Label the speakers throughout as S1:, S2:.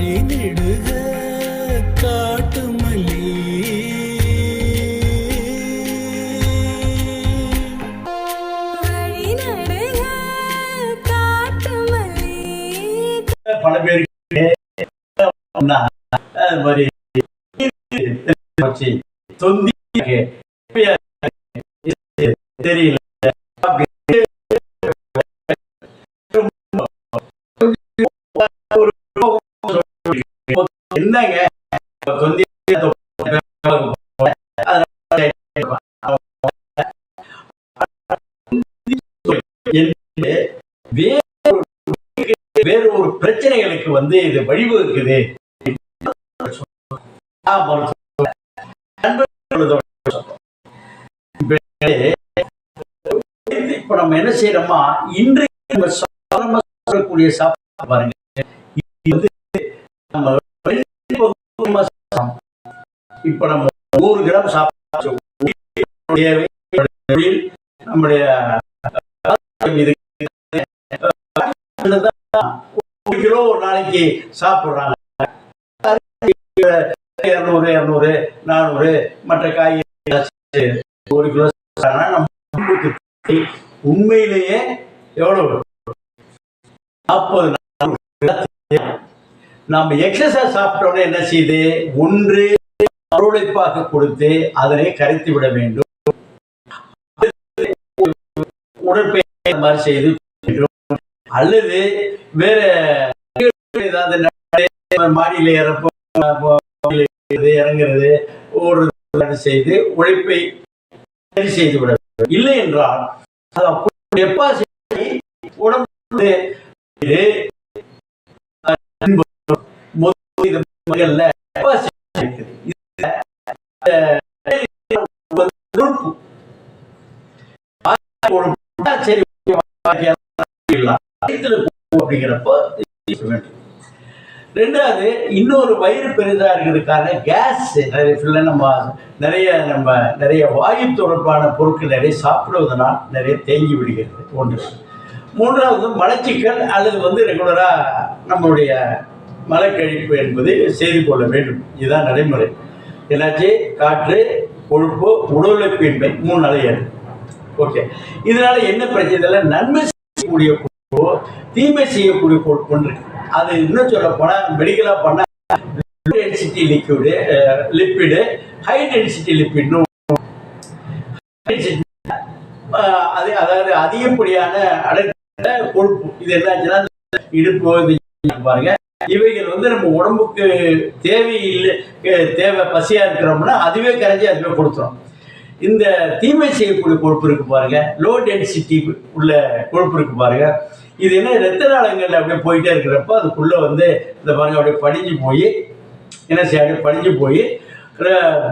S1: வழி நெடுக காட்டு மல்லி
S2: வழி நடுக காட்டு மல்லி
S3: பல பேருக்கு மாதிரி தெரியல. என்னங்க? தொந்தி வேறு வேறு ஒரு பிரச்சனைகளுக்கு வந்து இது வழிவகுக்குது. ஆமா, நண்பர்களோட இப்ப நம்ம என்ன செய்யறோமா? இன்றைக்கு நம்ம சாதாரணமா சொல்லக்கூடிய சாப்பாடு பாருங்க இது வந்து நம்ம வெளிப்பகுதியமா சாப்பிடுறோம். இப்ப நம்ம நூறு கிராம் சாப்பிடுறோம் நம்முடைய ஒரு கிலோ ஒரு நாளைக்கு சாப்பிடுறாங்க. இரநூறு இரநூறு நானூறு மற்ற காய்கறி ஒரு கிலோ நம்ம உண்மையிலேயே எவ்வளவு? நாற்பது நாம் எக்ஸசைஸ் சாப்பிட்டோன்னே என்ன செய்யுது? ஒன்று அருளைப்பாக கொடுத்து அதனை கரைத்து விட வேண்டும். உடற்பயிற்சி மாதிரி செய்து அல்லது வேற ஏதாவது மாடியில் மாடியில இறப்போ இறங்குறது ஓடுறது செய்து உழைப்பை சரி செய்து விட வேண்டும். இல்லை என்றால் அது டெபாசிட் உடம்பு அப்படிங்கிறப்போ ரெண்டாவது இன்னொரு வயிறு பெரிதா இருக்கிறதுக்கான கேஸ் நிறைய ஃபுல்லாக நம்ம நிறைய நம்ம நிறைய வாயு தொடர்பான பொருட்கள் நிறைய சாப்பிடுவதனால் நிறைய தேங்கி விடுகிறது. ஒன்று. மூன்றாவது மலச்சிக்கல் அல்லது வந்து ரெகுலராக நம்மளுடைய மலக்கழிப்பு என்பது செய்து கொள்ள வேண்டும். இதுதான் நடைமுறை. என்னாச்சு? காற்று கொழுப்பு உடல் மூணு நிலையாது ஓகே இதனால என்ன பிரச்சனை? இதில் நன்மை செய்யக்கூடிய கொழுப்பு தீமை செய்யக்கூடிய கொழுப்புன்னு இருக்கு. அது இன்னும் சொல்ல போனால் மெடிக்கலாக பண்ண density liquid lipid high density லிப்பிட்னு அது அதாவது அதிகப்படியான அடர்த்தியான கொழுப்பு. இது என்னாச்சுன்னா இடுப்பு பாருங்க. இவைகள் வந்து நம்ம உடம்புக்கு தேவையில்லை தேவை பசியா இருக்கிறோம்னா அதுவே கரைஞ்சி அதுவே கொடுத்துரும். இந்த தீமை செய்யக்கூடிய கொழுப்பு இருக்கு பாருங்க. லோ டென்சிட்டி உள்ள கொழுப்பு இருக்கு பாருங்க. இது என்ன? ரத்த நாளங்கள் அப்படியே போயிட்டே இருக்கிறப்ப அதுக்குள்ள வந்து இந்த பாருங்க அப்படியே படிஞ்சு போய் என்ன செய்ய அப்படியே படிஞ்சு போய்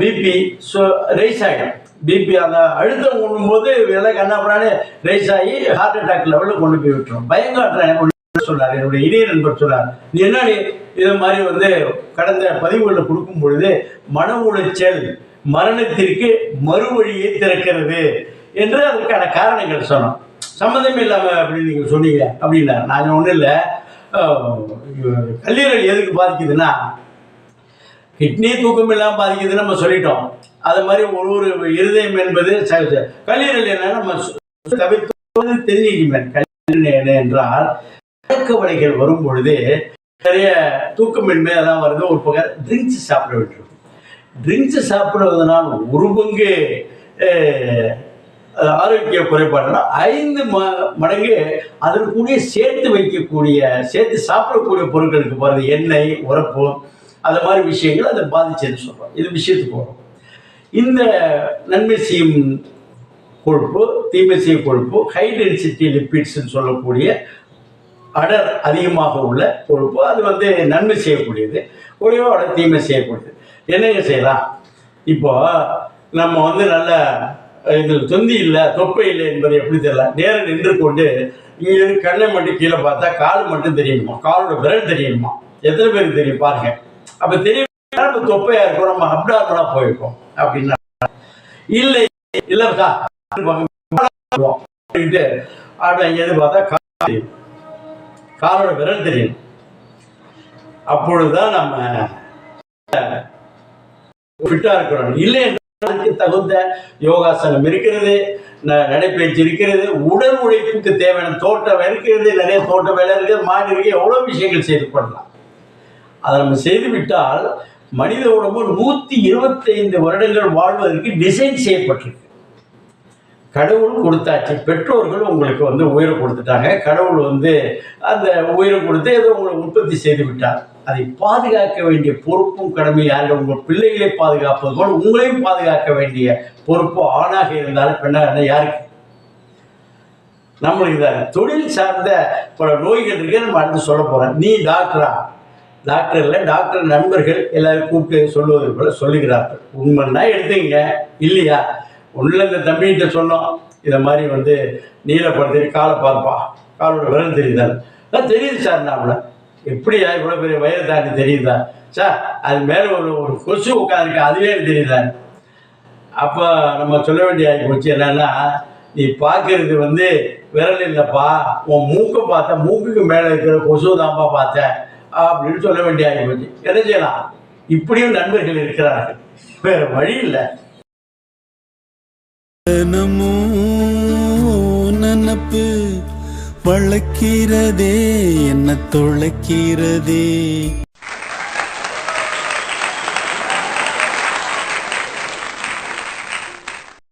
S3: பிபி ஸோ ரைஸ் ஆகிடும் பிபி அந்த அழுத்தம் உண்ணும்போது எல்லாம் கண்ணாப்புறானே ரைஸ் ஆகி ஹார்ட் அட்டாக் லெவலில் கொண்டு போய் விட்டுரும். பயங்காட்டுறேன் சொன்னார் என்னுடைய இணைய நண்பர் சொன்னார் நீ என்ன இது மாதிரி வந்து கடந்த பதிவுகளில் கொடுக்கும் பொழுது மன உளைச்சல் மரணத்திற்கு மறுவழியை திறக்கிறது என்று அதற்கான காரணங்கள் சொன்னோம். சம்மந்தமே இல்லாமல் அப்படின்னு நீங்கள் சொன்னீங்க அப்படின்னா நான் ஒன்றும் இல்லை. கல்லீரல் எதுக்கு பாதிக்குதுன்னா கிட்னி தூக்கம் இல்லாமல் பாதிக்குதுன்னு நம்ம சொல்லிட்டோம். அது மாதிரி ஒரு ஒரு இருதயம் என்பது ச- கல்லீரல் என்ன நம்ம சு- தவிர்த்து தெரிஞ்சுக்கணும் கல்லீரல் என்ன என்றால் பழக்க வலைகள் வரும் பொழுது நிறைய தூக்கமின்மை அதான் வருது. ஒரு பக்கம் ட்ரிங்க்ஸ் சாப்பிட விட்டுருக்கும் ட்ரிங்க்ஸ் சாப்பிடுவதனால் ஒரு பங்கு ஆரோக்கிய குறைபாடுனா ஐந்து ம மடங்கு அதற்குரிய சேர்த்து வைக்கக்கூடிய சேர்த்து சாப்பிடக்கூடிய பொருட்களுக்கு போகிறது எண்ணெய் உரப்பு அந்த மாதிரி விஷயங்கள் அதை பாதிச்சதுன்னு சொல்கிறோம் இது விஷயத்துக்கு வரும். இந்த நன்மை செய்யும் கொழுப்பு தீமை செய்யும் கொழுப்பு ஹை டென்சிட்டி லிப்பிட்ஸ்ன்னு சொல்லக்கூடிய அடர் அதிகமாக உள்ள கொழுப்பு அது வந்து நன்மை செய்யக்கூடியது. குறைவோட தீமை செய்யக்கூடியது. என்னங்க செய்யலாம்? இப்போ நம்ம வந்து நல்ல இதில் தொந்தி இல்லை தொப்பை இல்லை என்பது எப்படி தெரியல? நேரம் நின்று கொண்டு இங்கே கண்ணை மட்டும் கீழே பார்த்தா கால் மட்டும் தெரியணுமா காலோட விரல் தெரியணுமா எத்தனை பேருக்கு தெரியும் பாருங்க. அப்போ தெரியும் நம்ம தொப்பையா இருக்கும் நம்ம அப்டாமலா போயிருக்கோம் அப்படின்னா. இல்லை இல்லைக்கா அப்படி எங்கேயாவது பார்த்தா கால் தெரியும். காலோட விரல் தெரியும். அப்பொழுதுதான் நம்ம ஃபிட்டா இருக்கிறோம் இல்லை அதுக்கு தகுந்த யோகாசனம் இருக்கிறது ந- நடைப்பயிற்சி இருக்கிறது உடல் உழைப்புக்கு தேவையான தோட்டம் இருக்கிறது நிறைய தோட்ட வேலை இருக்குது மாடு இருக்கு எவ்வளோ விஷயங்கள் செய்து பண்ணலாம் அதை நம்ம செய்து விட்டால் மனித உடம்பு நூற்றி இருபத்தைந்து வருடங்கள் வாழ்வதற்கு டிசைன் செய்யப்பட்டிருக்கு. கடவுள் கொடுத்தாச்சு. பெற்றோர்கள் உங்களுக்கு வந்து உயிரை கொடுத்துட்டாங்க. கடவுள் வந்து அந்த உயிரை கொடுத்து ஏதோ உங்களை உற்பத்தி செய்து விட்டார். அதை பாதுகாக்க வேண்டிய பொறுப்பும் கடமையாக உங்கள் பிள்ளைகளை பாதுகாப்பது போல் உங்களையும் பாதுகாக்க வேண்டிய பொறுப்பு ஆணாக இருந்தாலும் பெண்ணாக இருந்தால் யாருக்கு? நம்மளுக்கு தான் தொழில் சார்ந்த பல நோய்கள் இருக்கு. நம்ம அடுத்து சொல்ல போகிறோம் நீ டாக்டரா? டாக்டர் இல்லை டாக்டர் நண்பர்கள் எல்லாரும் கூப்பிட்டு சொல்லுவது போல சொல்லுகிறார்கள். உண்மைன்னா எடுத்துங்க இல்லையா? ஒன்றில் இந்த தம்பிகிட்ட சொன்னோம். இதை மாதிரி வந்து நீலப்படுத்தி காலை பார்ப்பா. காலோட விரல் தெரியுதா? நான் தெரியுது சார் நாமள எப்படியா இவ்வளோ பெரிய வயிறு தாண்டி தெரியுதா? சார் அது மேலே ஒரு ஒரு கொசு உட்காந்துருக்கு அதுவே தெரியுதா? அப்போ நம்ம சொல்ல வேண்டிய ஆகி போச்சு என்னன்னா நீ பார்க்கறது வந்து விரல் இல்லைப்பா. உன் மூக்கை பார்த்த மூக்குக்கு மேலே இருக்கிற கொசு தான்ப்பா பார்த்தேன். அப்படின்னு சொல்ல வேண்டிய ஆகி போச்சு என்ன செய்யலாம்? இப்படியும் நண்பர்கள் இருக்கிறார்கள். வேறு வழி இல்லை.
S1: நமோ நனப்பு வளர்க்கிறதே என்ன தொலைக்கிறதே